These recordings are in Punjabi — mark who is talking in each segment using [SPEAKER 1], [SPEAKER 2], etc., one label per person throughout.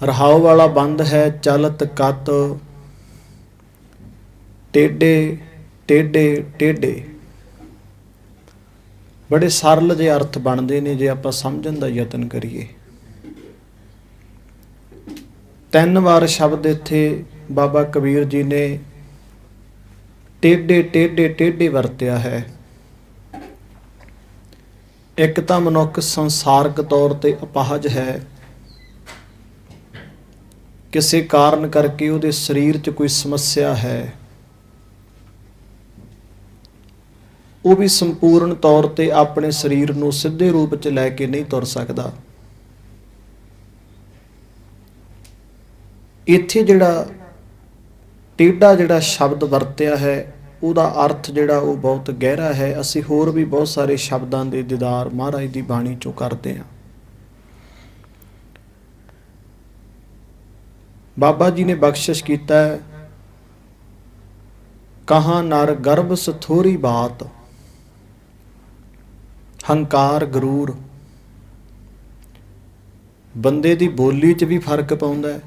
[SPEAKER 1] ਰਹਾਉ ਵਾਲਾ ਬੰਦ ਹੈ, ਚਲਤ ਕਤ ਟੇਡੇ ਟੇਡੇ ਟੇਡੇ। ਬੜੇ ਸਰਲ ਜਿਹੇ ਅਰਥ ਬਣਦੇ ਨੇ ਜੇ ਆਪਾਂ ਸਮਝਣ ਦਾ ਯਤਨ ਕਰੀਏ। ਤਿੰਨ ਵਾਰ ਸ਼ਬਦ ਇੱਥੇ ਬਾਬਾ ਕਬੀਰ ਜੀ ਨੇ ਟੇਡੇ ਟੇਡੇ ਟੇਡੇ ਵਰਤਿਆ ਹੈ। ਇੱਕ ਤਾਂ ਮਨੁੱਖ ਸੰਸਾਰਕ ਤੌਰ ਤੇ ਅਪਾਹਜ ਹੈ। ਕਿਸੇ ਕਾਰਨ ਕਰਕੇ ਉਹਦੇ ਸਰੀਰ 'ਚ ਕੋਈ ਸਮੱਸਿਆ ਹੈ। ਉਹ ਵੀ ਸੰਪੂਰਨ ਤੌਰ ਤੇ ਆਪਣੇ ਸਰੀਰ ਨੂੰ ਸਿੱਧੇ ਰੂਪ 'ਚ ਲੈ ਕੇ ਨਹੀਂ ਤੁਰ ਸਕਦਾ। ਇੱਥੇ ਜਿਹੜਾ ਟੇਡਾ ਜਿਹੜਾ ਸ਼ਬਦ ਵਰਤਿਆ ਹੈ, ਉਹਦਾ ਅਰਥ ਜਿਹੜਾ ਉਹ ਬਹੁਤ ਗਹਿਰਾ ਹੈ। ਅਸੀਂ ਹੋਰ ਵੀ ਬਹੁਤ ਸਾਰੇ ਸ਼ਬਦਾਂ ਦੇ ਦੀਦਾਰ ਮਹਾਰਾਜ ਦੀ ਬਾਣੀ ਚੋਂ ਕਰਦੇ ਹਾਂ। ਬਾਬਾ ਜੀ ਨੇ ਬਖਸ਼ਿਸ਼ ਕੀਤਾ ਹੈ। ਕਹਾ ਨਰ ਗਰਭ ਸਥੋਰੀ ਬਾਤ, ਹੰਕਾਰ ਗਰੂਰ। ਬੰਦੇ ਦੀ ਬੋਲੀ 'ਚ ਵੀ ਫ਼ਰਕ ਪਾਉਂਦਾ ਹੈ।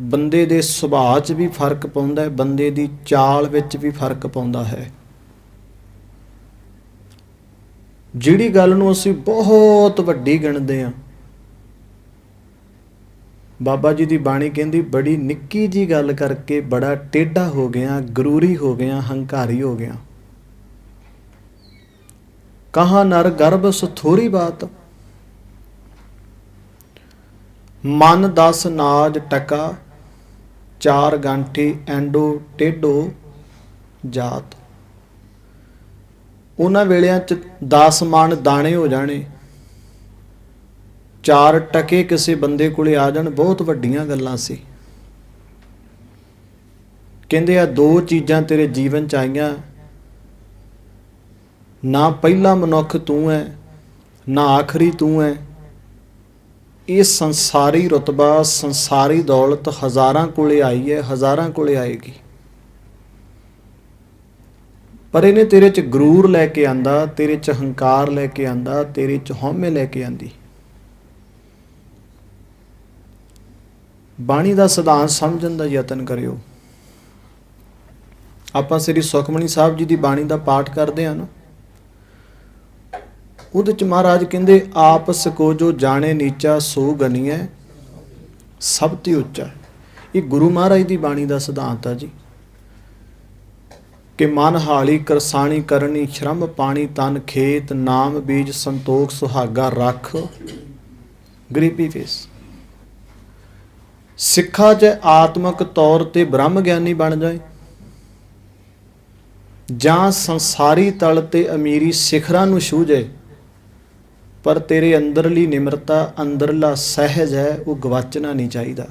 [SPEAKER 1] ਬੰਦੇ ਦੇ ਸੁਭਾਅ 'ਚ ਵੀ ਫ਼ਰਕ ਪਾਉਂਦਾ ਹੈ। ਬੰਦੇ ਦੀ ਚਾਲ ਵਿੱਚ ਵੀ ਫ਼ਰਕ ਪਾਉਂਦਾ ਹੈ। ਜਿਹੜੀ ਗੱਲ ਨੂੰ ਅਸੀਂ ਬਹੁਤ ਵੱਡੀ ਗਿਣਦੇ ਹਾਂ। ਬਾਬਾ ਜੀ ਦੀ ਬਾਣੀ ਕਹਿੰਦੀ, ਬੜੀ ਨਿੱਕੀ ਜੀ ਗੱਲ ਕਰਕੇ ਬੜਾ ਟੇਢਾ ਹੋ ਗਿਆ, ਗਰੂਰੀ ਹੋ ਗਿਆ, ਹੰਕਾਰੀ ਹੋ ਗਿਆ। ਕਹਾ ਨਰ ਗਰਭ ਸੁਥੋਰੀ ਬਾਤ? ਮਨ ਦਸ ਨਾਜ ਟਕਾ, ਚਾਰ ਗਾਂਠੀ ਐਂਡੋ ਟੇਡੋ ਜਾਤ। ਉਹਨਾਂ ਵੇਲਿਆਂ ਚ 10 ਮਣ ਦਾਣੇ ਹੋ ਜਾਣੇ ਚਾਰ ਟਕੇ ਕਿਸੇ ਬੰਦੇ ਕੋਲੇ ਆ ਜਾਣ, ਬਹੁਤ ਵੱਡੀਆਂ ਗੱਲਾਂ ਸੀ। ਕਹਿੰਦੇ ਆ, ਦੋ ਚੀਜ਼ਾਂ ਤੇਰੇ ਜੀਵਨ ਚ ਆਈਆਂ। ਨਾ ਪਹਿਲਾ ਮਨੁੱਖ ਤੂੰ ਹੈ ਨਾ ਆਖਰੀ ਤੂੰ ਹੈ ਇਹ ਸੰਸਾਰੀ ਰਤਬਾ, ਸੰਸਾਰੀ ਦੌਲਤ ਹਜ਼ਾਰਾਂ ਕੋਲੇ ਆਈ ਹੈ ਹਜ਼ਾਰਾਂ ਕੋਲੇ ਆਏਗੀ। ਪਰ ਇਹਨੇ ਤੇਰੇ ਚ ਗਰੂਰ ਲੈ ਕੇ ਆਂਦਾ, ਤੇਰੇ ਚ ਹੰਕਾਰ ਲੈ ਕੇ ਆਂਦਾ, ਤੇਰੇ ਚ ਹਉਮੈ ਲੈ ਕੇ ਆਂਦੀ। ਬਾਣੀ ਦਾ ਸਿਧਾਂਤ ਸਮਝਣ ਦਾ ਯਤਨ ਕਰਿਓ। ਆਪਾਂ ਸ੍ਰੀ ਸੁਖਮਣੀ ਸਾਹਿਬ ਜੀ ਦੀ ਬਾਣੀ ਦਾ ਪਾਠ ਕਰਦੇ ਹਾਂ ਨਾ। ਉਹਦੇ ਚ ਮਹਾਰਾਜ ਕਹਿੰਦੇ ਆਪਸ ਕੋ ਜੋ ਜਾਣੇ ਨੀਚਾ, ਸੋ ਗਨੀਐ, ਸਭ ਤੇ ਉੱਚਾ। ਇਹ ਗੁਰੂ ਮਹਾਰਾਜ ਦੀ ਬਾਣੀ ਦਾ ਸਿਧਾਂਤ ਆ ਜੀ। ਕਿ ਮਨ ਹਾਲੀ ਕਰਸਾਣੀ ਕਰਨੀ, ਸ਼ਰਮ ਪਾਣੀ ਤਨ ਖੇਤ, ਨਾਮ ਬੀਜ ਸੰਤੋਖ, ਸੁਹਾਗਾ ਰੱਖ। ਗਰੀਬੀ ਫੇਸ ਸਿੱਖਾ ਚ ਆਤਮਿਕ ਤੌਰ ਤੇ ਬ੍ਰਹਮ ਗਿਆਨੀ ਬਣ ਜਾਏ ਜਾਂ ਸੰਸਾਰੀ ਤਲ ਤੇ ਅਮੀਰੀ ਸਿਖਰਾਂ ਨੂੰ ਛੂ ਜਾਏ, ਪਰ ਤੇਰੇ ਅੰਦਰਲੀ ਨਿਮਰਤਾ, ਅੰਦਰਲਾ ਸਹਿਜ ਹੈ, ਉਹ ਗਵਾਚਣਾ ਨਹੀਂ ਚਾਹੀਦਾ।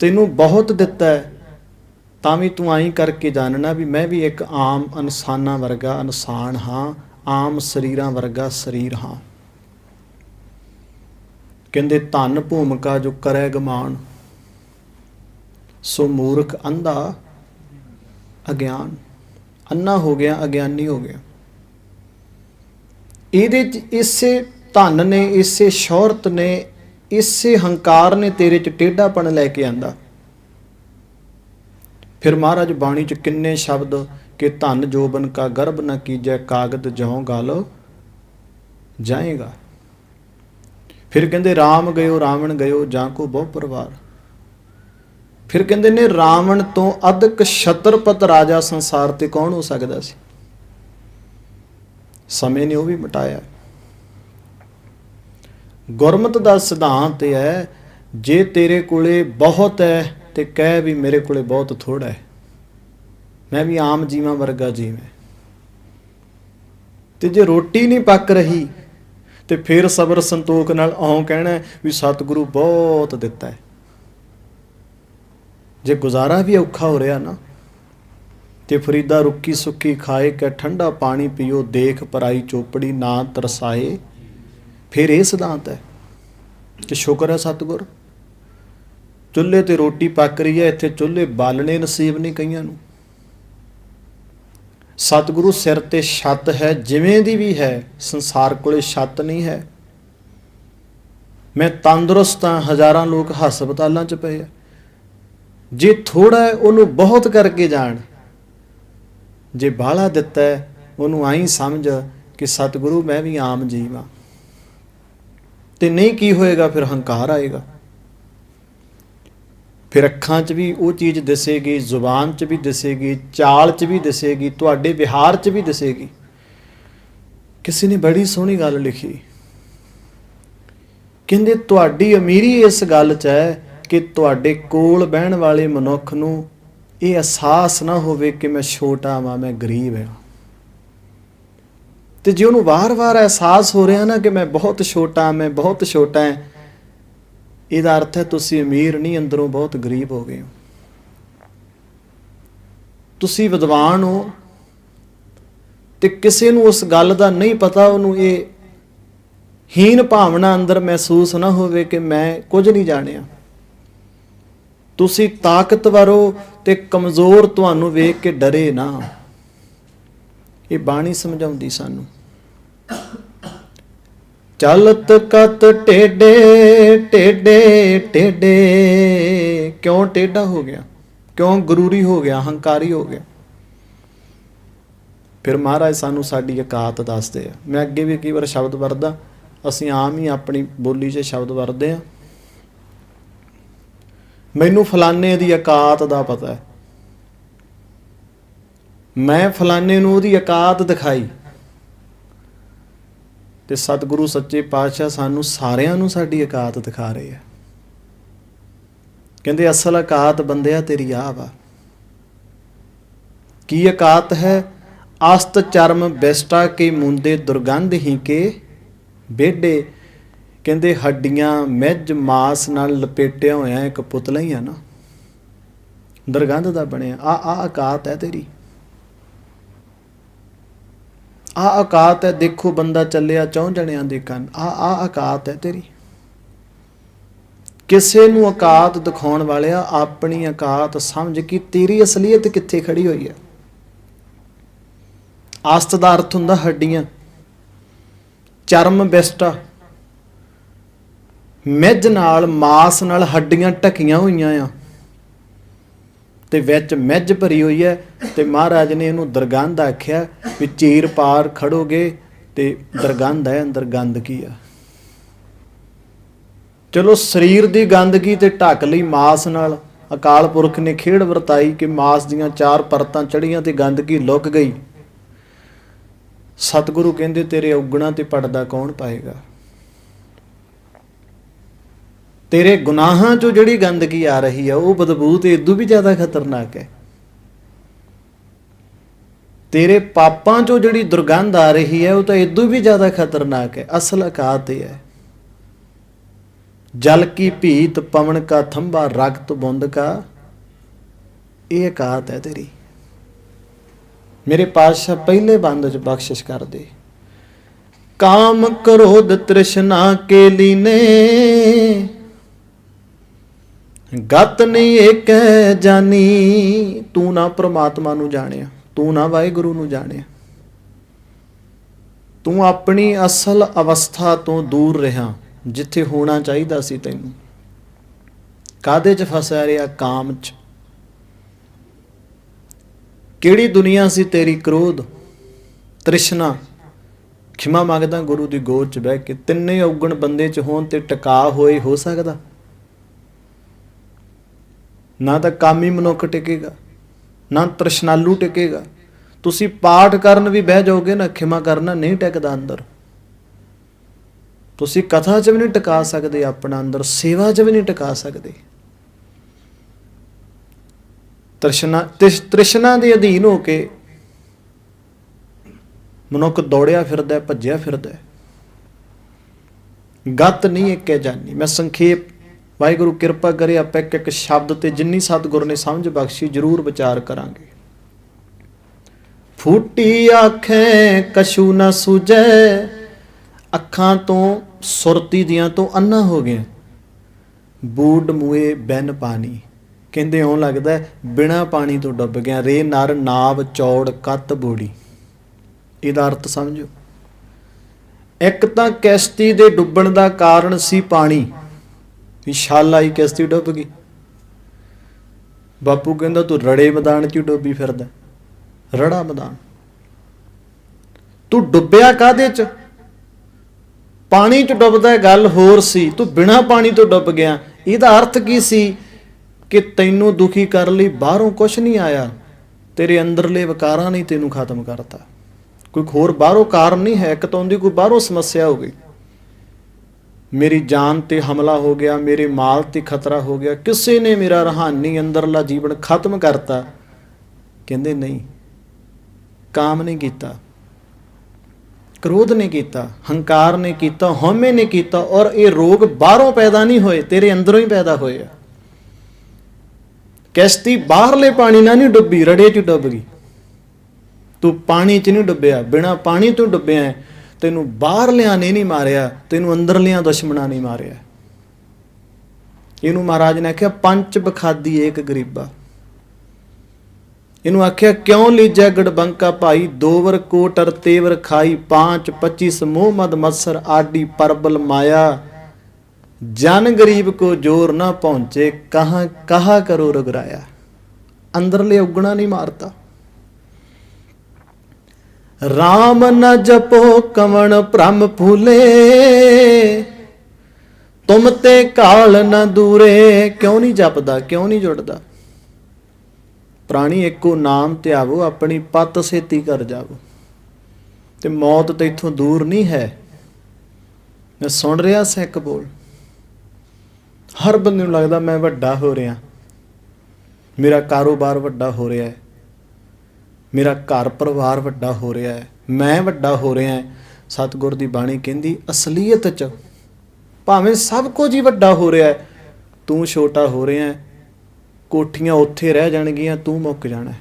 [SPEAKER 1] ਤੈਨੂੰ ਬਹੁਤ ਦਿੱਤਾ ਤਾਂ ਵੀ ਤੂੰ ਆਈ ਕਰਕੇ ਜਾਣਨਾ ਵੀ ਮੈਂ ਵੀ ਇੱਕ ਆਮ ਇਨਸਾਨਾਂ ਵਰਗਾ ਇਨਸਾਨ ਹਾਂ, ਆਮ ਸਰੀਰਾਂ ਵਰਗਾ ਸਰੀਰ ਹਾਂ। ਕਹਿੰਦੇ, ਧਨ ਭੂਮਿਕਾ ਜੋ ਕਰੈ ਗਮਾਨ, ਸੋ ਮੂਰਖ ਅੰਧਾ ਅਗਿਆਨ। ਅੰਨਾ ਹੋ ਗਿਆ, ਅਗਿਆਨੀ ਹੋ ਗਿਆ। ਇਹਦੇ ਚ ਇਸੇ ਧਨ ਨੇ, ਇਸੇ ਸ਼ੌਹਰਤ ਨੇ, ਇਸੇ ਹੰਕਾਰ ਨੇ ਤੇਰੇ ਚ ਟੇਢਾਪਣ ਲੈ ਕੇ ਆਂਦਾ। ਫਿਰ ਮਹਾਰਾਜ ਬਾਣੀ ਚ ਕਿੰਨੇ ਸ਼ਬਦ ਕਿ ਧਨ ਜੋਬਨ ਕਾ ਗਰਭ ਨ ਕੀਜੈ, ਕਾਗਦ ਜਉ ਗਲ ਜਾਏਗਾ। ਫਿਰ ਕਹਿੰਦੇ RAM ਗਇਓ, ਰਾਵਣ ਗਇਓ, ਜਾਂ ਕੋ ਬਹੁ ਪਰਿਵਾਰ। ਫਿਰ ਕਹਿੰਦੇ ਨੇ, ਰਾਵਣ ਤੋਂ ਅਧਿਕ ਛਤਰਪਤ ਰਾਜਾ ਸੰਸਾਰ ਤੇ ਕੌਣ ਹੋ ਸਕਦਾ ਸੀ? ਸਮੇਂ ਨੇ ਉਹ ਵੀ ਮਿਟਾਇਆ। ਗੁਰਮਤ ਦਾ ਸਿਧਾਂਤ ਹੈ, ਜੇ ਤੇਰੇ ਕੋਲੇ ਬਹੁਤ ਹੈ, ਤੇ ਕਹਿ ਵੀ ਮੇਰੇ ਕੋਲੇ ਬਹੁਤ ਥੋੜਾ ਹੈ। ਮੈਂ ਵੀ ਆਮ ਜੀਵਾਂ ਵਰਗਾ ਜੀਵ ਜੀਵਾਂ ਤੇ ਜੇ ਰੋਟੀ ਨਹੀਂ ਪੱਕ ਰਹੀ ਤੇ ਫਿਰ ਸਬਰ ਸੰਤੋਖ ਨਾਲ ਆਉਂ ਕਹਿਣਾ ਵੀ ਸਤਿਗੁਰੂ ਬਹੁਤ ਦਿੱਤਾ ਹੈ। ਜੇ ਗੁਜ਼ਾਰਾ ਵੀ ਔਖਾ ਹੋ ਰਿਹਾ ਨਾ, ਤੇ ਫਰੀਦਾ ਰੁੱਕੀ ਸੁੱਕੀ ਖਾਏ ਕਿ ਠੰਡਾ ਪਾਣੀ ਪੀਓ, ਦੇਖ ਪਰਾਈ ਚੋਪੜੀ ਨਾ ਤਰਸਾਏ, ਫਿਰ ਇਹ ਸਿਧਾਂਤ ਹੈ ਕਿ ਸ਼ੁਕਰ ਹੈ ਸਤਿਗੁਰ। ਚੁੱਲ੍ਹੇ ਤੇ ਰੋਟੀ ਪੱਕ ਰਹੀ ਹੈ, ਇੱਥੇ ਚੁੱਲ੍ਹੇ ਬਾਲਣੇ ਨਸੀਬ ਨਹੀਂ ਕਈਆਂ ਨੂੰ। ਸਤਿਗੁਰੂ ਸਿਰ ਤੇ ਛੱਤ ਹੈ, ਜਿਵੇਂ ਦੀ ਵੀ ਹੈ, ਸੰਸਾਰ ਕੋਲੇ ਛੱਤ ਨਹੀਂ ਹੈ। ਮੈਂ ਤੰਦਰੁਸਤ ਹਾਂ, ਹਜ਼ਾਰਾਂ ਲੋਕ ਹਸਪਤਾਲਾਂ 'ਚ ਪਏ ਆ। ਜੇ ਥੋੜਾ ਹੈ, ਉਹਨੂੰ ਬਹੁਤ ਕਰਕੇ ਜਾਣ। ਜੇ ਬਾਹਲਾ ਦਿੱਤਾ ਹੈ, ਉਹਨੂੰ ਆਈ ਸਮਝ ਕਿ ਸਤਿਗੁਰੂ ਮੈਂ ਵੀ ਆਮ ਜੀਵ ਹਾਂ। ਤੇ ਨਹੀਂ ਕੀ ਹੋਏਗਾ, ਫਿਰ ਹੰਕਾਰ ਆਏਗਾ। ਫਿਰ ਅੱਖਾਂ 'ਚ ਵੀ ਉਹ ਚੀਜ਼ ਦਿਸੇਗੀ, ਜ਼ੁਬਾਨ 'ਚ ਵੀ ਦਿਸੇਗੀ, ਚਾਲ 'ਚ ਵੀ ਦਿਸੇਗੀ, ਤੁਹਾਡੇ ਵਿਹਾਰ 'ਚ ਵੀ ਦਿਸੇਗੀ। ਕਿਸੇ ਨੇ ਬੜੀ ਸੋਹਣੀ ਗੱਲ ਲਿਖੀ। ਕਹਿੰਦੇ, ਤੁਹਾਡੀ ਅਮੀਰੀ ਇਸ ਗੱਲ 'ਚ ਹੈ ਕਿ ਤੁਹਾਡੇ ਕੋਲ ਬਹਿਣ ਵਾਲੇ ਮਨੁੱਖ ਨੂੰ ਇਹ ਅਹਿਸਾਸ ਨਾ ਹੋਵੇ ਕਿ ਮੈਂ ਛੋਟਾ ਵਾਂ, ਮੈਂ ਗਰੀਬ ਹਾਂ। ਤੇ ਜੇ ਉਹਨੂੰ ਵਾਰ-ਵਾਰ ਅਹਿਸਾਸ ਹੋ ਰਿਹਾ ਨਾ ਕਿ ਮੈਂ ਬਹੁਤ ਛੋਟਾ, ਮੈਂ ਬਹੁਤ ਛੋਟਾ ਹਾਂ ਇਹਦਾ ਅਰਥ ਹੈ ਤੁਸੀਂ ਅਮੀਰ ਨਹੀਂ, ਅੰਦਰੋਂ ਬਹੁਤ ਗਰੀਬ ਹੋ ਗਏ ਹੋ। ਤੁਸੀਂ ਵਿਦਵਾਨ ਹੋ ਤੇ ਕਿਸੇ ਨੂੰ ਉਸ ਗੱਲ ਦਾ ਨਹੀਂ ਪਤਾ, ਉਹਨੂੰ ਇਹ ਹੀਨ ਭਾਵਨਾ ਅੰਦਰ ਮਹਿਸੂਸ ਨਾ ਹੋਵੇ ਕਿ ਮੈਂ ਕੁਝ ਨਹੀਂ ਜਾਣਿਆ। ਤੁਸੀਂ ਤਾਕਤਵਰ ਹੋ ਤੇ ਕਮਜ਼ੋਰ ਤੁਹਾਨੂੰ ਵੇਖ ਕੇ ਡਰੇ ਨਾ। ਇਹ ਬਾਣੀ ਸਮਝਾਉਂਦੀ ਸਾਨੂੰ। ਚਲਤ ਕਤ ਟੇਡੇ ਟੇਡੇ ਟੇਡੇ। ਕਿਉਂ ਟੇਡਾ ਹੋ ਗਿਆ? ਕਿਉਂ ਗਰੂਰੀ ਹੋ ਗਿਆ ਹੰਕਾਰੀ ਹੋ ਗਿਆ? ਫਿਰ ਮਹਾਰਾਜ ਸਾਨੂੰ ਸਾਡੀ ਔਕਾਤ ਦੱਸਦੇ ਆ। ਮੈਂ ਅੱਗੇ ਵੀ ਕਈ ਵਾਰ ਸ਼ਬਦ ਵਰਦਾ, ਅਸੀਂ ਆਮ ਹੀ ਆਪਣੀ ਬੋਲੀ 'ਚ ਸ਼ਬਦ ਵਰਦੇ ਆ। ਮੈਨੂੰ ਫਲਾਣੇ ਦੀ ਔਕਾਤ ਦਾ ਪਤਾ ਹੈ। ਮੈਂ ਫਲਾਣੇ ਨੂੰ ਉਹਦੀ ਔਕਾਤ ਦਿਖਾਈ। ਤੇ ਸਤਿਗੁਰੂ ਸੱਚੇ ਪਾਤਸ਼ਾਹ ਸਾਨੂੰ ਸਾਰਿਆਂ ਨੂੰ ਸਾਡੀ ਔਕਾਤ ਦਿਖਾ ਰਹੇ ਆ। ਕਹਿੰਦੇ, ਅਸਲ ਔਕਾਤ ਬੰਦਿਆ ਤੇਰੀ ਆ। ਵਾ ਕੀ ਔਕਾਤ ਹੈ? ਅਸਤ ਚਰਮ ਬਿਸਟਾ ਕੇ ਮੁੰਦੇ ਦੁਰਗੰਧ ਹੀ ਕੇ ਬੇਡੇ। ਕਹਿੰਦੇ, ਹੱਡੀਆਂ ਮਿੱਜ ਮਾਸ ਨਾਲ ਲਪੇਟਿਆ ਹੋਇਆ ਇੱਕ ਪੁਤਲਾ ਹੀ ਆ ਨਾ। ਦੁਰਗੰਧ ਦਾ ਬਣਿਆ। ਆ ਆ ਔਕਾਤ ਹੈ ਤੇਰੀ। ਆ ਔਕਾਤ ਹੈ, ਦੇਖੋ ਬੰਦਾ ਚੱਲਿਆ, ਚੌਂ ਜਣਿਆਂ ਦੇ ਕੰਨ। ਆ ਆ ਔਕਾਤ ਹੈ ਤੇਰੀ। ਕਿਸੇ ਨੂੰ ਔਕਾਤ ਦਿਖਾਉਣ ਵਾਲਿਆ ਆਪਣੀ ਔਕਾਤ ਸਮਝ ਕਿ ਤੇਰੀ ਅਸਲੀਅਤ ਕਿੱਥੇ ਖੜੀ ਹੋਈ ਹੈ? ਆਸਤ ਦਾ ਅਰਥ ਹੁੰਦਾ ਹੱਡੀਆਂ। ਚਰਮ ਬਿਸਟਾ ਮਿੱਝ ਨਾਲ, ਮਾਸ ਨਾਲ ਹੱਡੀਆਂ ਢਕੀਆਂ ਹੋਈਆਂ ਆ। ਤੇ ਵਿੱਚ ਮਿੱਝ ਭਰੀ ਹੋਈ ਹੈ ਤੇ ਮਹਾਰਾਜ ਨੇ ਇਹਨੂੰ ਦਰਗੰਧ ਆਖਿਆ ਵੀ ਚੀਰ ਪਾਰ ਖੜੋਗੇ ਤੇ ਦਰਗੰਧ ਹੈ, ਅੰਦਰ ਗੰਦਗੀ ਆ? ਚਲੋ ਸਰੀਰ ਦੀ ਗੰਦਗੀ ਤੇ ਢੱਕ ਲਈ ਮਾਸ ਨਾਲ। ਅਕਾਲ ਪੁਰਖ ਨੇ ਖੇਡ ਵਰਤਾਈ ਕਿ ਮਾਸ ਦੀਆਂ ਚਾਰ ਪਰਤਾਂ ਚੜੀਆਂ ਤੇ ਗੰਦਗੀ ਲੁਕ ਗਈ। ਸਤਿਗੁਰੂ ਕਹਿੰਦੇ, ਤੇਰੇ ਔਗਣਾ ਤੇ ਪੜਦਾ ਕੌਣ ਪਾਏਗਾ? ਤੇਰੇ ਗੁਨਾਹਾਂ ਚੋਂ ਜਿਹੜੀ ਗੰਦਗੀ ਆ ਰਹੀ ਆ, ਉਹ ਬਦਬੂ ਤੇ ਇਦੋਂ ਵੀ ਜ਼ਿਆਦਾ ਖਤਰਨਾਕ ਹੈ ਤੇਰੇ ਪਾਪਾਂ ਚੋਂ ਜਿਹੜੀ ਦੁਰਗੰਧ ਆ ਰਹੀ ਹੈ ਉਹ ਤਾਂ ਇਦੋਂ ਵੀ ਜ਼ਿਆਦਾ ਖਤਰਨਾਕ ਹੈ ਅਸਲ ਅਕਾਤ ਇਹ ਹੈ ਜਲ ਕੀ ਭੀਤ, ਪਵਨ ਕਾ ਥੰਬਾ ਰਗਤ ਬੁੰਦ ਕਾ, ਇਹ ਅਕਾਤ ਹੈ ਤੇਰੀ। ਮੇਰੇ ਪਾਤਸ਼ਾਹ ਪਹਿਲੇ ਬੰਦ ਚ ਬਖਸ਼ਿਸ਼ ਕਰਦੇ। ਕਾਮ ਕ੍ਰੋਧ ਤ੍ਰਿਸ਼ਨਾ ਕੇ ਲੀਨੇ ਗਤ ਨਹੀਂ ਏਕੈ ਜਾਨੀ, ਤੂੰ ਨਾ ਪ੍ਰਮਾਤਮਾ ਨੂੰ ਜਾਣਿਆ, ਤੂੰ ਨਾ ਵਾਹਿਗੁਰੂ ਨੂੰ ਜਾਣਿਆ। ਤੂੰ ਆਪਣੀ ਅਸਲ ਅਵਸਥਾ ਤੋਂ ਦੂਰ ਰਿਹਾ, ਜਿੱਥੇ ਹੋਣਾ ਚਾਹੀਦਾ ਸੀ ਤੈਨੂੰ। ਕਾਦੇ 'ਚ ਫਸਿਆ ਰਿਹਾ ਕਾਮ 'ਚ? ਕਿਹੜੀ ਦੁਨੀਆ ਸੀ ਤੇਰੀ ਕ੍ਰੋਧ? ਤ੍ਰਿਸ਼ਨਾ। ਖਿਮਾ ਮੰਗਦਾ ਗੁਰੂ ਦੀ ਗੋਦ 'ਚ ਬਹਿ ਕੇ, ਤਿੰਨੇ ਔਗਣ ਬੰਦੇ 'ਚ ਹੋਣ ਤੇ ਟਿਕਾ ਹੋਏ ਹੋ ਸਕਦਾ? ਨਾ ਤਾਂ ਕਾਮੀ ਮਨੁੱਖ ਟਿਕੇਗਾ, ਨਾ ਤ੍ਰਿਸ਼ਨਾਲੂ ਟਿਕੇਗਾ। ਤੁਸੀਂ ਪਾਠ ਕਰਨ ਵੀ ਬਹਿ ਜਾਓਗੇ ਨਾ, ਖਿਮਾ ਕਰਨਾ ਨਹੀਂ ਟਿਕਦਾ ਅੰਦਰ। ਤੁਸੀਂ ਕਥਾ 'ਚ ਵੀ ਨਹੀਂ ਟਿਕਾ ਸਕਦੇ, ਆਪਣਾ ਅੰਦਰ ਸੇਵਾ 'ਚ ਵੀ ਨਹੀਂ ਟਿਕਾ ਸਕਦੇ। ਤ੍ਰਿਸ਼ਨਾ, ਤਿਸ- ਤ੍ਰਿਸ਼ਨਾ ਦੇ ਅਧੀਨ ਹੋ ਕੇ ਮਨੁੱਖ ਦੌੜਿਆ ਫਿਰਦਾ, ਭੱਜਿਆ ਫਿਰਦਾ। ਗੱਤ ਨਹੀਂ ਇੱਕੇ ਜਾਨੀ, ਮੈਂ ਸੰਖੇਪ ਵਾਹਿਗੁਰੂ ਕਿਰਪਾ ਕਰੇ ਆਪਾਂ ਇੱਕ ਇੱਕ ਸ਼ਬਦ ਤੇ ਜਿੰਨੀ ਸਤਿਗੁਰ ਨੇ ਸਮਝ ਬਖਸ਼ੀ ਜਰੂਰ ਵਿਚਾਰ ਕਰਾਂਗੇ। ਫੂਟੀ ਆਖੇ ਕਸ਼ੂ ਨਾ ਸੁਜੈ ਅੱਖਾਂ ਤੋਂ ਸੁਰਤੀ ਦੀਆਂ ਤੋਂ ਅੰਨਾ ਹੋ ਗਏ ਬੂਡ ਮੂਏ ਬੈਨ ਪਾਣੀ। ਕਹਿੰਦੇ ਆਉਣ ਲੱਗਦਾ ਹੈ, ਬਿਨਾਂ ਪਾਣੀ ਤੋਂ ਡੁੱਬ ਗਿਆ ਰੇ ਨਰ ਨਾਵ ਚੌੜ ਕੱਤ ਬੋੜੀ। ਇਹਦਾ ਅਰਥ ਸਮਝੋ। ਇੱਕ ਤਾਂ ਕਿਸ਼ਤੀ ਦੇ ਡੁੱਬਣ ਦਾ ਕਾਰਨ ਸੀ ਪਾਣੀ। ਵੀ ਛਾਲ ਆਈ ਕਿਸ਼ਤੀ ਡੁੱਬ ਗਈ। ਬਾਪੂ ਕਹਿੰਦਾ, ਤੂੰ ਰੜੇ ਮੈਦਾਨ 'ਚ ਹੀ ਡੁੱਬੀ ਫਿਰਦਾ? ਰੜਾ ਮੈਦਾਨ। ਤੂੰ ਡੁੱਬਿਆ ਕਾਦੇ 'ਚ? ਪਾਣੀ 'ਚ ਡੁੱਬਦਾ ਗੱਲ ਹੋਰ ਸੀ। ਤੂੰ ਬਿਨਾ ਪਾਣੀ ਤੋਂ ਡੁੱਬ ਗਿਆ। ਇਹਦਾ ਅਰਥ ਕੀ ਸੀ? ਕਿ ਤੈਨੂੰ ਦੁਖੀ ਕਰਨ ਲਈ ਬਾਹਰੋਂ ਕੁਝ ਨਹੀਂ ਆਇਆ। ਤੇਰੇ ਅੰਦਰਲੇ ਵਿਕਾਰਾਂ ਨੇ ਤੈਨੂੰ ਖਤਮ ਕਰਤਾ। ਕੋਈ ਹੋਰ ਬਾਹਰੋਂ ਕਾਰਨ ਨਹੀਂ ਹੈ। ਇੱਕ ਤਾਂ ਉਹਦੀ ਕੋਈ ਬਾਹਰੋਂ ਸਮੱਸਿਆ ਹੋ ਗਈ। ਮੇਰੀ ਜਾਨ ਤੇ ਹਮਲਾ ਹੋ ਗਿਆ, ਮੇਰੇ ਮਾਲ ਤੇ ਖਤਰਾ ਹੋ ਗਿਆ, ਕਿਸੇ ਨੇ ਮੇਰਾ ਰਹਾਨੀ ਅੰਦਰਲਾ ਜੀਵਨ ਖਤਮ ਕਰਤਾ ਕਹਿੰਦੇ ਨਹੀਂ, ਕਾਮ ਨਹੀਂ ਕੀਤਾ, ਕ੍ਰੋਧ ਨੇ ਕੀਤਾ, ਹੰਕਾਰ ਨੇ ਕੀਤਾ, ਹਉਮੈ ਨੇ ਕੀਤਾ ਔਰ ਇਹ ਰੋਗ ਬਾਹਰੋਂ ਪੈਦਾ ਨਹੀਂ ਹੋਏ, ਤੇਰੇ ਅੰਦਰੋਂ ਹੀ ਪੈਦਾ ਹੋਏ ਆ ਕਿਸ਼ਤੀ ਬਾਹਰਲੇ ਪਾਣੀ ਨਾਲ ਨਹੀਂ ਡੁੱਬੀ, ਰੜੇ 'ਚ ਡੁੱਬ ਗਈ ਤੂੰ ਪਾਣੀ 'ਚ ਨਹੀਂ ਡੁੱਬਿਆ, ਬਿਨਾ ਪਾਣੀ ਤੋਂ ਡੁੱਬਿਆ ਹੈ। ਤੈਨੂੰ ਬਾਹਰਲਿਆਂ ਨੇ ਨਹੀਂ ਮਾਰਿਆ, ਤੈਨੂੰ ਅੰਦਰਲਿਆਂ ਦੁਸ਼ਮਣਾਂ ਨੇ ਮਾਰਿਆ। ਇਹਨੂੰ ਮਹਾਰਾਜ ਨੇ ਆਖਿਆ, ਪੰਜ ਬਖਾਦੀ ਏਕ ਗਰੀਬਾ। ਇਹਨੂੰ ਆਖਿਆ, ਕਿਉਂ ਲੀਜੈ ਗੜਬੰਕਾ ਭਾਈ, ਦੋਵਰ ਕੋਟਰ ਤੇਵਰ ਖਾਈ, ਪਾਂਚ 25 ਸਮੂਹ ਮਦ ਮਤਸਰ ਆਡੀ ਪਰਬਲ ਮਾਇਆ। ਜਨ ਗਰੀਬ ਕੋ ਜੋਰ ਨਾ ਪਹੁੰਚੇ, ਕਹਾ ਕਹਾ ਕਰੋ ਰਗਰਾਇਆ। ਅੰਦਰਲੇ ਉਗਣਾ ਨਹੀਂ ਮਾਰਤਾ। RAM ਨ ਜਪੋ ਕਵਣ ਭ੍ਰਮ ਫੂਲੇ ਤੁਮ ਤੇ ਕਾਲ ਨ ਦੂਰੇ, ਕਿਉਂ ਨਹੀਂ ਜਪਦਾ, ਕਿਉਂ ਨਹੀਂ ਜੁੜਦਾ? ਪ੍ਰਾਣੀ ਇੱਕੋ ਨਾਮ ਧਿਆਵੋ ਆਪਣੀ ਪਤ ਸੇਤੀ ਕਰ ਜਾਵੋ। ਤੇ ਮੌਤ ਤੇ ਇਥੋਂ ਦੂਰ ਨਹੀਂ ਹੈ। ਮੈਂ ਸੁਣ ਰਿਹਾ ਸਿੱਖ ਬੋਲ। ਹਰ ਬੰਦੇ ਨੂੰ ਲੱਗਦਾ ਮੈਂ ਵੱਡਾ ਹੋ ਰਿਹਾ। ਮੇਰਾ ਕਾਰੋਬਾਰ ਵੱਡਾ ਹੋ ਰਿਹਾ ਹੈ। ਮੇਰਾ ਘਰ ਪਰਿਵਾਰ ਵੱਡਾ ਹੋ ਰਿਹਾ ਹੈ, ਮੈਂ ਵੱਡਾ ਹੋ ਰਿਹਾ ਹਾਂ। ਸਤਿਗੁਰ ਦੀ ਬਾਣੀ ਕਹਿੰਦੀ, ਅਸਲੀਅਤ ਚ ਭਾਵੇਂ ਸਭ ਕੁਝ ਹੀ ਵੱਡਾ ਹੋ ਰਿਹਾ ਹੈ, ਤੂੰ ਛੋਟਾ ਹੋ ਰਿਹਾ ਹੈ, ਕੋਠੀਆਂ ਉੱਥੇ ਰਹਿ ਜਾਣਗੀਆਂ, ਤੂੰ ਮੁੱਕ ਜਾਣਾ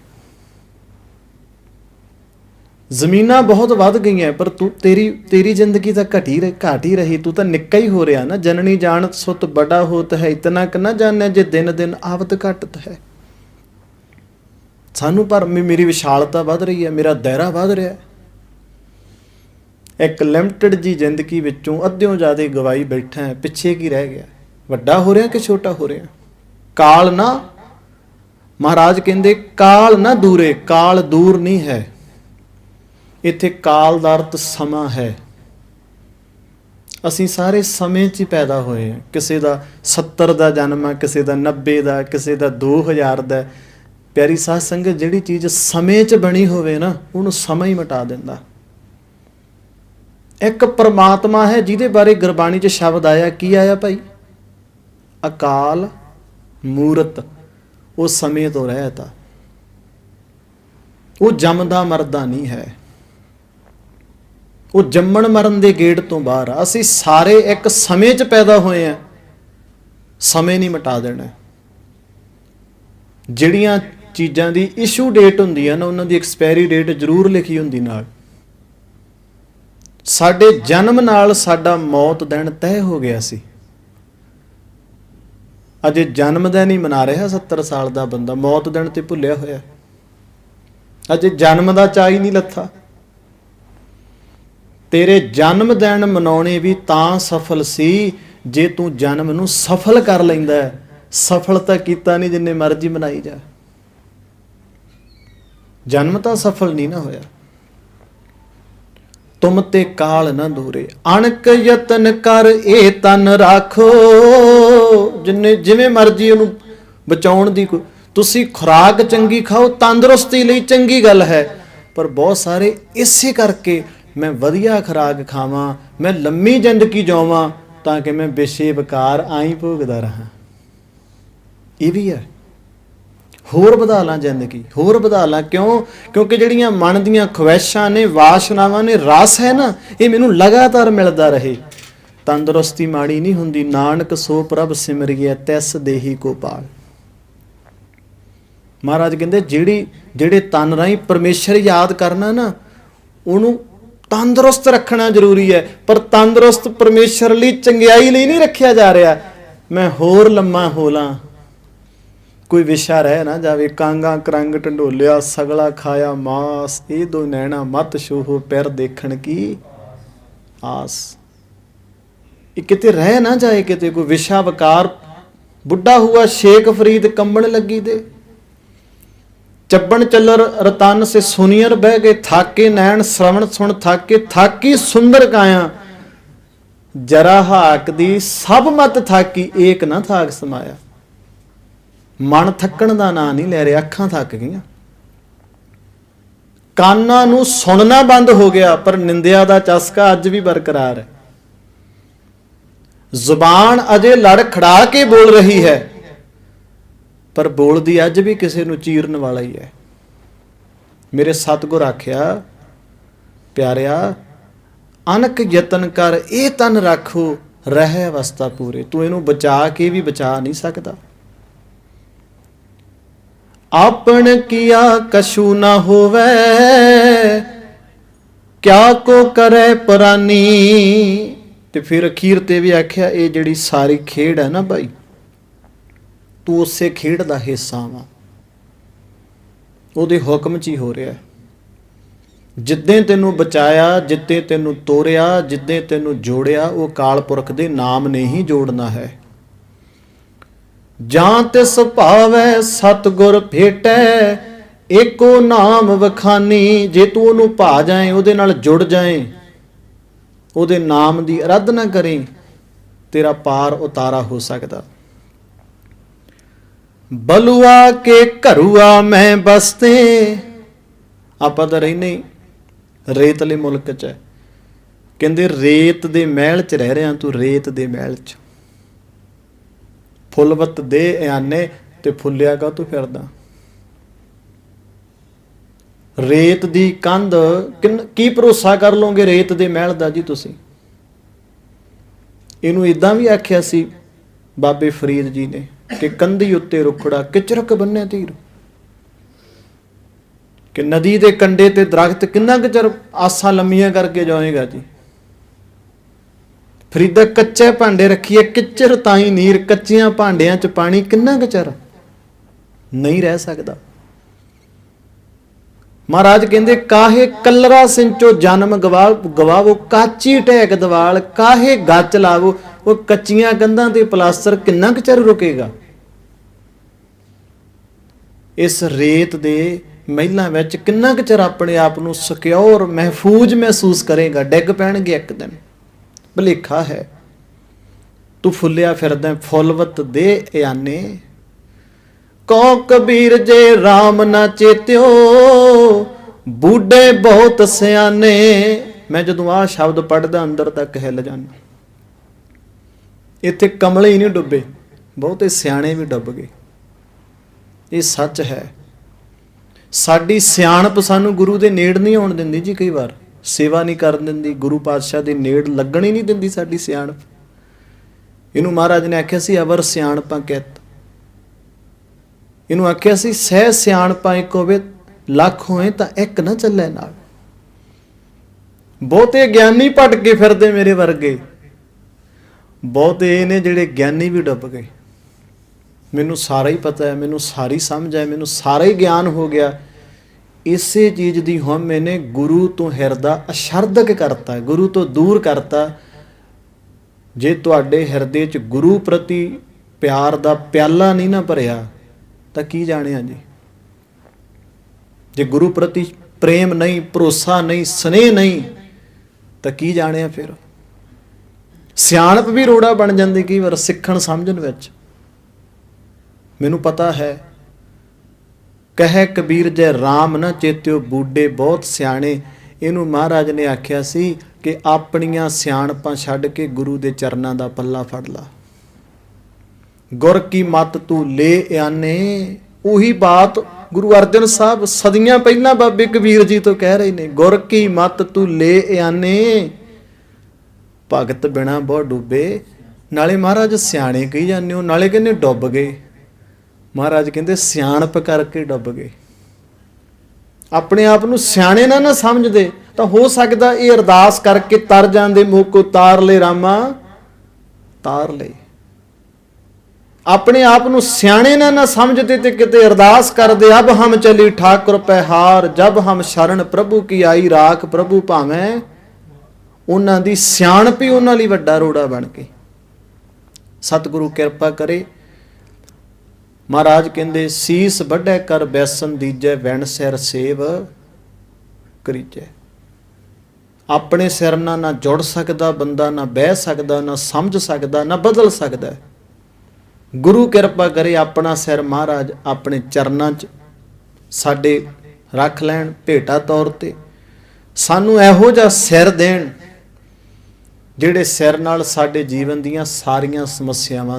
[SPEAKER 1] ਜ਼ਮੀਨਾਂ ਬਹੁਤ ਵੱਧ ਗਈਆਂ ਪਰ ਤੂੰ ਤੇਰੀ ਤੇਰੀ ਜ਼ਿੰਦਗੀ ਤਾਂ ਘਟੀ ਰਹੀ, ਘਾਟੀ ਰਹੀ, ਤੂੰ ਤਾਂ ਨਿੱਕਾ ਹੀ ਹੋ ਰਿਹਾ ਨਾ। ਜਨਨੀ ਜਾਣਤ ਸੁਤ ਬੜਾ ਹੋਤ ਹੈ, ਇਤਨਾ ਕਿ ਨਾ ਜਾਣਿਆ ਜੇ ਦਿਨ ਦਿਨ ਆਵਤ ਘਟਤ ਹੈ। ਸਾਨੂੰ ਪਰ ਮੇਰੀ ਵਿਸ਼ਾਲਤਾ ਵੱਧ ਰਹੀ ਹੈ, ਮੇਰਾ ਦਾਇਰਾ ਵੱਧ ਰਿਹਾ ਹੈ। ਇੱਕ ਲਿਮਟਿਡ ਜੀ ਜ਼ਿੰਦਗੀ ਵਿੱਚੋਂ ਅੱਧਿਓਂ ਜ਼ਿਆਦਾ ਗਵਾਈ ਬੈਠਾ ਹੈ, ਪਿੱਛੇ ਕੀ ਰਹਿ ਗਿਆ? ਵੱਡਾ ਹੋ ਰਿਹਾ ਕਿ ਛੋਟਾ ਹੋ ਰਿਹਾ? ਕਾਲ ਨਾ, ਮਹਾਰਾਜ ਕਹਿੰਦੇ, ਕਾਲ ਨਾ ਦੂਰੇ, ਕਾਲ ਦੂਰ ਨਹੀਂ ਹੈ। ਇੱਥੇ ਕਾਲ ਦਾ ਅਰਥ ਸਮਾਂ ਹੈ। ਅਸੀਂ ਸਾਰੇ ਸਮੇਂ 'ਚ ਹੀ ਪੈਦਾ ਹੋਏ ਹਾਂ। ਕਿਸੇ ਦਾ 70 ਦਾ ਜਨਮ ਹੈ, ਕਿਸੇ ਦਾ 90 ਦਾ, ਕਿਸੇ ਦਾ 2000 ਦਾ ਪਿਆਰੀ ਸਾਧ ਸੰਗਤ ਜਿਹੜੀ ਚੀਜ਼ ਸਮੇਂ 'ਚ ਬਣੀ ਹੋਵੇ ਨਾ, ਉਹਨੂੰ ਸਮਾਂ ਹੀ ਮਿਟਾ ਦਿੰਦਾ। ਇੱਕ ਪਰਮਾਤਮਾ ਹੈ ਜਿਹਦੇ ਬਾਰੇ ਗੁਰਬਾਣੀ 'ਚ ਸ਼ਬਦ ਆਇਆ, ਕੀ ਆਇਆ ਭਾਈ? ਅਕਾਲ ਮੂਰਤ, ਉਹ ਸਮੇਂ ਤੋਂ ਰਹਿਤ ਆ। ਉਹ ਜੰਮਦਾ ਮਰਦਾ ਨਹੀਂ ਹੈ। ਉਹ ਜੰਮਣ ਮਰਨ ਦੇ ਗੇੜ ਤੋਂ ਬਾਹਰ ਆ। ਅਸੀਂ ਸਾਰੇ ਇੱਕ ਸਮੇਂ 'ਚ ਪੈਦਾ ਹੋਏ ਆ। ਸਮੇਂ ਨਹੀਂ ਮਿਟਾ ਦੇਣਾ। ਜਿਹੜੀਆਂ ਚੀਜ਼ਾਂ ਦੀ ਇਸ਼ੂ ਡੇਟ ਹੁੰਦੀ ਆ ਨਾ, ਉਹਨਾਂ ਦੀ ਐਕਸਪਾਇਰੀ ਡੇਟ ਜ਼ਰੂਰ ਲਿਖੀ ਹੁੰਦੀ ਨਾਲ। ਸਾਡੇ ਜਨਮ ਨਾਲ ਸਾਡਾ ਮੌਤ ਦਿਨ ਤੈਅ ਹੋ ਗਿਆ ਸੀ। ਅਜੇ ਜਨਮ ਦਿਨ ਹੀ ਮਨਾ ਰਿਹਾ 70 ਸਾਲ ਦਾ ਬੰਦਾ, ਮੌਤ ਦਿਨ ਤੇ ਭੁੱਲਿਆ ਹੋਇਆ। ਅਜੇ ਜਨਮ ਦਾ ਚਾਅ ਹੀ ਨਹੀਂ ਲੱਥਾ। ਤੇਰੇ ਜਨਮ ਦਿਨ ਮਨਾਉਣੇ ਵੀ ਤਾਂ ਸਫਲ ਸੀ, ਜੇ ਤੂੰ ਜਨਮ ਨੂੰ ਸਫਲ ਕਰ ਲੈਂਦਾ ਹੈ। ਸਫਲ ਤਾਂ ਕੀਤਾ ਨਹੀਂ, ਜਿੰਨੇ ਮਰਜ਼ੀ ਮਨਾਈ ਜਾ। ਜਨਮ ਤਾਂ ਸਫਲ ਨਹੀਂ ਨਾ ਹੋਇਆ। ਤੁਮ ਤੇ ਕਾਲ ਨਾ ਦੂਰੇ। ਅਣਕ ਯਤਨ ਕਰ ਇਹ ਤਨ ਰਾਖੋ। ਜਿੰਨੇ ਜਿਵੇਂ ਮਰਜ਼ੀ ਉਹਨੂੰ ਬਚਾਉਣ ਦੀ ਤੁਸੀਂ ਖੁਰਾਕ ਚੰਗੀ ਖਾਓ, ਤੰਦਰੁਸਤੀ ਲਈ ਚੰਗੀ ਗੱਲ ਹੈ। ਪਰ ਬਹੁਤ ਸਾਰੇ ਇਸੇ ਕਰਕੇ ਮੈਂ ਵਧੀਆ ਖੁਰਾਕ ਖਾਵਾਂ, ਮੈਂ ਲੰਮੀ ਜ਼ਿੰਦਗੀ ਜਿਉਵਾਂ ਤਾਂ ਕਿ ਮੈਂ ਬੇਸ਼ੇ ਵਿਕਾਰ ਆਈ ਭੋਗਦਾ ਰਹਾ। ਇਹ ਵੀ ਹੈ। ਹੋਰ ਵਧਾ ਲਾਂ ਜ਼ਿੰਦਗੀ, ਹੋਰ ਵਧਾ ਲਾਂ। ਕਿਉਂ? ਕਿਉਂਕਿ ਜਿਹੜੀਆਂ ਮਨ ਦੀਆਂ ਖੁਆਇਸ਼ਾਂ ਨੇ, ਵਾਸ਼ਨਾਵਾਂ ਨੇ, ਰਸ ਹੈ ਨਾ, ਇਹ ਮੈਨੂੰ ਲਗਾਤਾਰ ਮਿਲਦਾ ਰਹੇ। ਤੰਦਰੁਸਤੀ ਮਾੜੀ ਨਹੀਂ ਹੁੰਦੀ, ਨਾਨਕ ਸੋ ਪ੍ਰਭ ਸਿਮਰਿਐ ਤੈਸ ਦੇਹੀ ਕੋ ਪਾਲ ਮਹਾਰਾਜ ਕਹਿੰਦੇ, ਜਿਹੜੀ, ਜਿਹੜੇ ਤਨ ਰਾਹੀਂ ਪਰਮੇਸ਼ਰ ਯਾਦ ਕਰਨਾ ਨਾ, ਉਹਨੂੰ ਤੰਦਰੁਸਤ ਰੱਖਣਾ ਜ਼ਰੂਰੀ ਹੈ। ਪਰ ਤੰਦਰੁਸਤ ਪਰਮੇਸ਼ਰ ਲਈ ਚੰਗਿਆਈ ਲਈ ਨਹੀਂ ਰੱਖਿਆ ਜਾ ਰਿਹਾ। ਮੈਂ ਹੋਰ ਲੰਮਾ ਹੋਲਾਂ ਕੋਈ ਵਿਸ਼ਾ ਰਹਿ ਨਾ ਜਾਵੇ। ਕਾਂਗਾ, ਕਰੰਗ, ਢੰਡੋਲਿਆ, ਸਗਲਾ ਖਾਇਆ ਮਾਸ। ਇਹ ਦੋ ਨੈਣਾ ਮਤ ਛੋਹ ਪੈਰ ਦੇਖਣ ਕੀ ਆਸ। ਇਹ ਕਿਤੇ ਰਹਿ ਨਾ ਜਾਏ ਕਿਤੇ ਕੋਈ ਵਿਸ਼ਾ ਵਕਾਰ। ਬੁੱਢਾ ਹੁਆ ਸ਼ੇਖ ਫਰੀਦ ਕੰਬਣ ਲੱਗੀ ਦੇ ਚੱਬਣ ਚੱਲਰ ਰਤਨ ਸੇ ਸੁਨੀਅਰ ਬਹਿ ਗਏ। ਥਾਕੇ ਨੈਣ ਸ਼ਰਵਣ ਸੁਣ ਥਾਕੇ। ਥਾਕੀ ਸੁੰਦਰ ਕਾਇਆ ਜਰਾ ਹਾਕ ਦੀ ਸਭ ਮਤ ਥਾਕੀ। ਏਕ ਨਾ ਥਾਕ ਸਮਾਇਆ। ਮਨ ਥੱਕਣ ਦਾ ਨਾਂ ਨਹੀਂ ਲੈ ਰਿਹਾ, ਅੱਖਾਂ ਥੱਕ ਗਈਆਂ। ਕਾਨਾਂ ਨੂੰ ਸੁਣਨਾ ਬੰਦ ਹੋ ਗਿਆ, ਪਰ ਨਿੰਦਿਆ ਦਾ ਚਸਕਾ ਅੱਜ ਵੀ ਬਰਕਰਾਰ ਹੈ। ਜ਼ੁਬਾਨ ਅਜੇ ਲੜ ਖੜਾ ਕੇ ਬੋਲ ਰਹੀ ਹੈ, ਪਰ ਬੋਲਦੀ ਅੱਜ ਵੀ ਕਿਸੇ ਨੂੰ ਚੀਰਨ ਵਾਲਾ ਹੀ ਹੈ। ਮੇਰੇ ਸਤਿਗੁਰ ਆਖਿਆ, ਪਿਆਰਿਆ, ਅਨਕ ਯਤਨ ਕਰ, ਇਹ ਤਨ ਰੱਖੋ, ਰਹਿ ਅਵਸਥਾ ਪੂਰੇ। ਤੂੰ ਇਹਨੂੰ ਬਚਾ ਕੇ ਵੀ ਬਚਾ ਨਹੀਂ ਸਕਦਾ। ਆਪਣ ਕੀਆ ਕਛੂ ਨਾ ਹੋਵੇ, ਕਿਆ ਕੋ ਕਰੇ ਪਰਾਨੀ ਤੇ ਫਿਰ ਅਖੀਰ ਤੇ ਵੀ ਆਖਿਆ, ਇਹ ਜਿਹੜੀ ਸਾਰੀ ਖੇਡ ਹੈ ਨਾ ਭਾਈ ਤੂੰ ਉਸੇ ਖੇਡ ਦਾ ਹਿੱਸਾ ਵਾ। ਉਹਦੇ ਹੁਕਮ 'ਚ ਹੀ ਹੋ ਰਿਹਾ ਹੈ। ਜਿੱਦੇ ਤੈਨੂੰ ਬਚਾਇਆ, ਜਿੱਦੇ ਤੈਨੂੰ ਤੋਰਿਆ, ਜਿੱਦੇ ਤੈਨੂੰ ਜੋੜਿਆ, ਉਹ ਕਾਲ ਪੁਰਖ ਦੇ ਨਾਮ ਨੇ ਹੀ ਜੋੜਨਾ ਹੈ। ਜਾਂ ਤਿਸ ਭਾਵੈ ਸਤਗੁਰ ਭੇਟੈ, ਏਕੋ ਨਾਮ ਵਖਾਨੀ, ਜੇ ਤੂੰ ਉਹਨੂੰ ਭਾ ਜਾਏ, ਉਹਦੇ ਨਾਲ ਜੁੜ ਜਾਏ, ਉਹਦੇ ਨਾਮ ਦੀ ਅਰਾਧਨਾ ਕਰੇ, ਤੇਰਾ ਪਾਰ ਉਤਾਰਾ ਹੋ ਸਕਦਾ। ਬਲੂਆ ਕੇ ਘਰੂਆ ਮੈਂ ਬਸਤੇ, ਆਪਾਂ ਤਾਂ ਰਹਿੰਦੇ ਰੇਤਲੇ ਮੁਲਕ 'ਚ। ਕਹਿੰਦੇ ਰੇਤ ਦੇ ਮਹਿਲ 'ਚ ਰਹਿ ਰਿਆਂ ਤੂੰ, ਰੇਤ ਦੇ ਮਹਿਲ 'ਚ। ਫੁੱਲਵਤ ਦੇ ਇਆਨੇ ਤੇ ਫੁੱਲਿਆ ਕਾ ਤੂੰ ਫਿਰਦਾ? ਰੇਤ ਦੀ ਕੰਧ ਕੀ ਭਰੋਸਾ ਕਰ ਲੋਗੇ ਰੇਤ ਦੇ ਮਹਿਲ ਦਾ ਜੀ ਤੁਸੀਂ? ਇਹਨੂੰ ਇਦਾਂ ਵੀ ਆਖਿਆ ਸੀ ਬਾਬੇ ਫਰੀਦ ਜੀ ਨੇ ਕਿ ਕੰਧੀ ਉੱਤੇ ਰੁਖੜਾ ਕਿਚਰਕ ਬੰਨੇ ਤੀਰ। ਕਿ ਨਦੀ ਦੇ ਕੰਢੇ ਤੇ ਦਰਖਤ ਕਿੰਨਾ ਕੁ ਚਿਰ ਆਸਾਂ ਲੰਮੀਆਂ ਕਰਕੇ ਜਾਏਗਾ ਜੀ? ਫਰੀਦਾ ਕੱਚੇ ਭਾਂਡੇ ਰੱਖੀਏ, ਕਿਚਰ ਤਾਈ ਨੀਰ, ਕੱਚੀਆਂ ਭਾਂਡਿਆਂ 'ਚ ਪਾਣੀ ਕਿੰਨਾ ਕੁ ਚਿਰ ਨਹੀਂ ਰਹਿ ਸਕਦਾ? ਮਹਾਰਾਜ ਕਹਿੰਦੇ, ਕਾਹੇ ਕਲਰਾ ਸਿੰਚੋ ਜਨਮ ਗਵਾ ਗਵਾਵੋ, ਕਾਚੀ ਢੈਕ ਦਵਾਲ, ਕਾਹੇ ਗੱਚ ਲਾਵੋ, ਉਹ ਕੱਚੀਆਂ ਕੰਧਾਂ ਤੇ ਪਲਾਸਟਰ ਕਿੰਨਾ ਕੁ ਚਿਰ ਰੁਕੇਗਾ? ਇਸ ਰੇਤ ਦੇ ਮਹਿਲਾਂ ਵਿੱਚ ਕਿੰਨਾ ਕੁ ਚਿਰ ਆਪਣੇ ਆਪ ਨੂੰ ਸਿਕਿਉਰ, ਮਹਿਫੂਜ਼ ਮਹਿਸੂਸ ਕਰੇਗਾ? ਡਿੱਗ ਪੈਣਗੇ ਇੱਕ ਦਿਨ। ਭਲੇਖਾ ਹੈ। ਤੂੰ ਫੁੱਲਿਆ ਫਿਰਦਾ, ਫੁੱਲਵਤ ਦੇ ਇਆਨੇ। ਕੋ ਕਬੀਰ ਜੇ RAM ਨਾ ਚੇਤਿਓ, ਬੂਢੇ ਬਹੁਤ ਸਿਆਣੇ ਮੈਂ ਜਦੋਂ ਆਹ ਸ਼ਬਦ ਪੜਦਾ ਅੰਦਰ ਤੱਕ ਹਿੱਲ ਜਾਂਦਾ। ਇੱਥੇ ਕਮਲੇ ਹੀ ਨਹੀਂ ਡੁੱਬੇ, ਬਹੁਤੇ ਸਿਆਣੇ ਵੀ ਡੁੱਬ ਗਏ। ਇਹ ਸੱਚ ਹੈ। ਸਾਡੀ ਸਿਆਣਪ ਸਾਨੂੰ ਗੁਰੂ ਦੇ ਨੇੜ ਨਹੀਂ ਆਉਣ ਦਿੰਦੀ ਜੀ ਕਈ ਵਾਰ। ਸੇਵਾ ਨਹੀਂ ਕਰਨ ਦਿੰਦੀ, ਗੁਰੂ ਪਾਤਸ਼ਾਹ ਦੇ ਨੇੜ ਲੱਗਣ ਹੀ ਨਹੀਂ ਦਿੰਦੀ ਸਾਡੀ ਸਿਆਣਪ। ਇਹਨੂੰ ਮਹਾਰਾਜ ਨੇ ਆਖਿਆ ਸੀ, ਅਵਰ ਸਿਆਣਪਾਂ ਕਹਿਤ। ਇਹਨੂੰ ਆਖਿਆ ਸੀ, ਸਹਿ ਸਿਆਣਪਾਂ ਇੱਕ ਹੋਵੇ, ਲੱਖ ਹੋਏ ਤਾਂ ਇੱਕ ਨਾ ਚੱਲੇ ਨਾਲ। ਬਹੁਤੇ ਗਿਆਨੀ ਭਟਕੇ ਫਿਰਦੇ ਮੇਰੇ ਵਰਗੇ। ਬਹੁਤੇ ਇਹ ਨੇ ਜਿਹੜੇ ਗਿਆਨੀ ਵੀ ਡੁੱਬ ਗਏ। ਮੈਨੂੰ ਸਾਰਾ ਹੀ ਪਤਾ ਹੈ, ਮੈਨੂੰ ਸਾਰੀ ਸਮਝ ਹੈ, ਮੈਨੂੰ ਸਾਰਾ ਹੀ ਗਿਆਨ ਹੋ ਗਿਆ। ਇਸੇ ਚੀਜ਼ ਦੀ ਹਉ ਮੈਨੇ ਗੁਰੂ ਤੋਂ ਹਿਰਦਾ ਅਸ਼ਰਦਕ ਕਰਤਾ, ਗੁਰੂ ਤੋਂ ਦੂਰ ਕਰਤਾ। ਜੇ ਤੁਹਾਡੇ ਹਿਰਦੇ 'ਚ ਗੁਰੂ ਪ੍ਰਤੀ ਪਿਆਰ ਦਾ ਪਿਆਲਾ ਨਹੀਂ ਨਾ ਭਰਿਆ, ਤਾਂ ਕੀ ਜਾਣਿਆ ਜੀ? ਜੇ ਗੁਰੂ ਪ੍ਰਤੀ ਪ੍ਰੇਮ ਨਹੀਂ, ਭਰੋਸਾ ਨਹੀਂ, ਸਨੇਹ ਨਹੀਂ, ਤਾਂ ਕੀ ਜਾਣਿਆ ਫਿਰ? ਸਿਆਣਪ ਵੀ ਰੋੜਾ ਬਣ ਜਾਂਦੀ ਕਈ ਵਾਰ ਸਿੱਖਣ ਸਮਝਣ ਵਿੱਚ। ਮੈਨੂੰ ਪਤਾ ਹੈ ਕਹੇ ਕਬੀਰ ਜੈ RAM ਨਾ ਚੇਤਿਓ ਬੂਡੇ ਬਹੁਤ ਸਿਆਣੇ। ਇਹਨੂੰ ਮਹਾਰਾਜ ਨੇ ਆਖਿਆ ਸੀ ਕਿ ਆਪਣੀਆਂ ਸਿਆਣਪਾਂ ਛੱਡ ਕੇ ਗੁਰੂ ਦੇ ਚਰਨਾਂ ਦਾ ਪੱਲਾ ਫੜ ਲਾ। ਗੁਰ ਕੀ ਮਤ ਤੂੰ ਲੈ ਆਨੇ? ਉਹੀ ਬਾਤ ਗੁਰੂ ਅਰਜਨ ਸਾਹਿਬ ਸਦੀਆਂ ਪਹਿਲਾਂ ਬਾਬੇ ਕਬੀਰ ਜੀ ਤੋਂ ਕਹਿ ਰਹੇ ਨੇ, ਗੁਰ ਕੀ ਮਤ ਤੂੰ ਲੈ ਆਨੇ? ਭਗਤ ਬਿਨਾ ਬਹੁਤ ਡੁੱਬੇ। ਨਾਲੇ ਮਹਾਰਾਜ ਸਿਆਣੇ ਕਹੀ ਜਾਂਦੇ ਹੋ, ਨਾਲੇ ਕਹਿੰਦੇ ਡੁੱਬ ਗਏ। ਮਹਾਰਾਜ ਕਹਿੰਦੇ, ਸਿਆਣਪ ਕਰਕੇ ਡੁੱਬ ਗਏ। ਆਪਣੇ ਆਪ ਨੂੰ ਸਿਆਣੇ ਨਾ ਨਾ ਸਮਝਦੇ, ਤਾਂ ਹੋ ਸਕਦਾ ਇਹ ਅਰਦਾਸ ਕਰਕੇ ਤਰ ਜਾਂਦੇ ਮੁਖ ਤਾਰ ਲੈ ਰਾਮਾ, ਤਾਰ ਲੈ। ਆਪਣੇ ਆਪ ਨੂੰ ਸਿਆਣੇ ਨਾ ਨਾ ਸਮਝਦੇ ਤੇ ਕਿਤੇ ਅਰਦਾਸ ਕਰਦੇ, ਅਬ ਹਮ ਚਲੀ ਠਾਕੁਰ ਪਹਿਹਾਰ ਜਬ ਹਮ ਸ਼ਰਨ ਪ੍ਰਭੂ ਕੀ ਆਈ ਰਾਖ ਪ੍ਰਭੂ ਭਾਵੇਂ। ਉਹਨਾਂ ਦੀ ਸਿਆਣਪ ਹੀ ਉਹਨਾਂ ਲਈ ਵੱਡਾ ਰੋੜਾ ਬਣ ਕੇ। ਸਤਿਗੁਰੂ ਕਿਰਪਾ ਕਰੇ ਮਹਾਰਾਜ ਕਹਿੰਦੇ, ਸੀਸ ਵੱਢੈ ਕਰ ਬੈਸਨ ਦੀਜੈ, ਵੈਣ ਸਿਰ ਸੇਵ ਕਰੀਜੈ। ਆਪਣੇ ਸਿਰ ਨਾਲ ਨਾ ਜੁੜ ਸਕਦਾ, ਬੰਦਾ ਨਾ ਬਹਿ ਸਕਦਾ, ਨਾ ਸਮਝ ਸਕਦਾ, ਨਾ ਬਦਲ ਸਕਦਾ। ਗੁਰੂ ਕਿਰਪਾ ਕਰੇ ਆਪਣਾ ਸਿਰ ਮਹਾਰਾਜ ਆਪਣੇ ਚਰਨਾਂ 'ਚ, ਸਾਡੇ ਰੱਖ ਲੈਣ ਭੇਟਾ ਤੌਰ ਤੇ। ਸਾਨੂੰ ਇਹੋ ਜਿਹਾ ਸਿਰ ਦੇਣ, ਜਿਹੜੇ ਸਿਰ ਨਾਲ ਸਾਡੇ ਜੀਵਨ ਦੀਆਂ ਸਾਰੀਆਂ ਸਮੱਸਿਆਵਾਂ